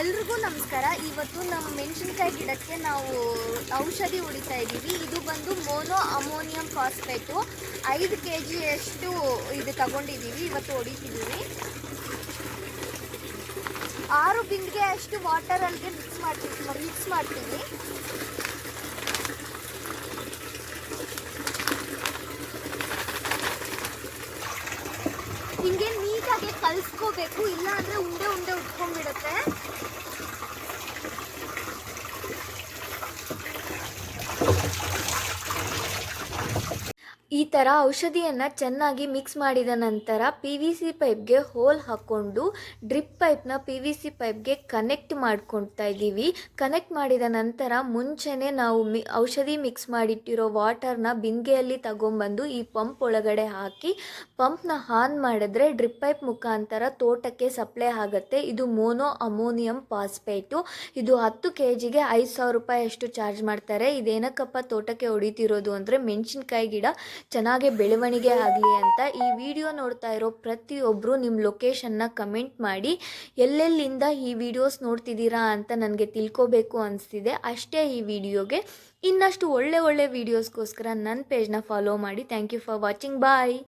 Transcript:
ಎಲ್ರಿಗೂ ನಮಸ್ಕಾರ. ಇವತ್ತು ನಮ್ಮ ಮೆಣಸಿನ್ಕಾಯಿ ಗಿಡಕ್ಕೆ ನಾವು ಔಷಧಿ ಹೊಡಿತಾ ಇದ್ದೀವಿ. ಇದು ಬಂದು ಮೋನೋ ಅಮೋನಿಯಂ ಫಾಸ್ಫೇಟು. ಐದು ಕೆ ಜಿಯಷ್ಟು ಇದು ತಗೊಂಡಿದ್ದೀವಿ. ಇವತ್ತು ಹೊಡಿತಿದ್ದೀವಿ. ಆರು ಬಿಂದಿಗೆ ಅಷ್ಟು ವಾಟರಲ್ಲಿಗೆ ಮಿಕ್ಸ್ ಮಾಡ್ತೀವಿ. ಮಿಕ್ಸ್ ಮಾಡ್ತೀವಿ. ಹಿಂಗೆ ನೀಟಾಗಿ ಕಲಿಸ್ಕೋಬೇಕು. ಇಲ್ಲ ಅಂದರೆ ಉಂಡೆ ಉಂಡೆ Okay. ಈ ಥರ ಔಷಧಿಯನ್ನು ಚೆನ್ನಾಗಿ ಮಿಕ್ಸ್ ಮಾಡಿದ ನಂತರ ಪಿ ವಿ ಸಿ ಪೈಪ್ಗೆ ಹೋಲ್ ಹಾಕ್ಕೊಂಡು ಡ್ರಿಪ್ ಪೈಪ್ನ ಪಿ ವಿ ಸಿ ಪೈಪ್ಗೆ ಕನೆಕ್ಟ್ ಮಾಡ್ಕೊಳ್ತಾ ಇದ್ದೀವಿ. ಕನೆಕ್ಟ್ ಮಾಡಿದ ನಂತರ ಮುಂಚೆನೇ ನಾವು ಮಿ, ಔಷಧಿ ಮಿಕ್ಸ್ ಮಾಡಿಟ್ಟಿರೋ ವಾಟರ್ನ ಬಿಂದಿಗೆಯಲ್ಲಿ ತಗೊಂಬಂದು ಈ ಪಂಪ್ ಒಳಗಡೆ ಹಾಕಿ ಪಂಪ್ನ ಆನ್ ಮಾಡಿದ್ರೆ ಡ್ರಿಪ್ ಪೈಪ್ ಮುಖಾಂತರ ತೋಟಕ್ಕೆ ಸಪ್ಲೈ ಆಗುತ್ತೆ. ಇದು ಮೋನೋ ಅಮೋನಿಯಂ ಫಾಸ್ಫೇಟು ಇದು ಹತ್ತು ಕೆ ಜಿಗೆ ಐದು ಸಾವಿರ ರೂಪಾಯಿ ಅಷ್ಟು ಚಾರ್ಜ್ ಮಾಡ್ತಾರೆ. ಇದೇನಕ್ಕಪ್ಪ ತೋಟಕ್ಕೆ ಹೊಡಿತಿರೋದು ಅಂದರೆ ಮೆಣಸಿನ್ಕಾಯಿ ಗಿಡ. ಚೆನ್ನಾಗಿ ಬೆಳವಣಿಗೆ ಆಗಲಿ ಅಂತ ಈ ವಿಡಿಯೋ ನೋಡ್ತಾ ಇರೋ ಪ್ರತಿಯೊಬ್ಬರು ನಿಮ್ಮ ಲೊಕೇಶನ್ನ ಕಮೆಂಟ್ ಮಾಡಿ, ಎಲ್ಲೆಲ್ಲಿಂದ ಈ ವಿಡಿಯೋಸ್ ನೋಡ್ತಿದ್ದೀರಾ ಅಂತ ನನಗೆ ತಿಳ್ಕೋಬೇಕು ಅನಿಸ್ತಿದೆ. ಅಷ್ಟೇ ಈ ವಿಡಿಯೋಗೆ ಇನ್ನಷ್ಟು ಒಳ್ಳೆ ಒಳ್ಳೆ ವಿಡಿಯೋಸ್ಗೋಸ್ಕರ ನನ್ನ ಪೇಜ್ನ ಫಾಲೋ ಮಾಡಿ. Thank you for watching bye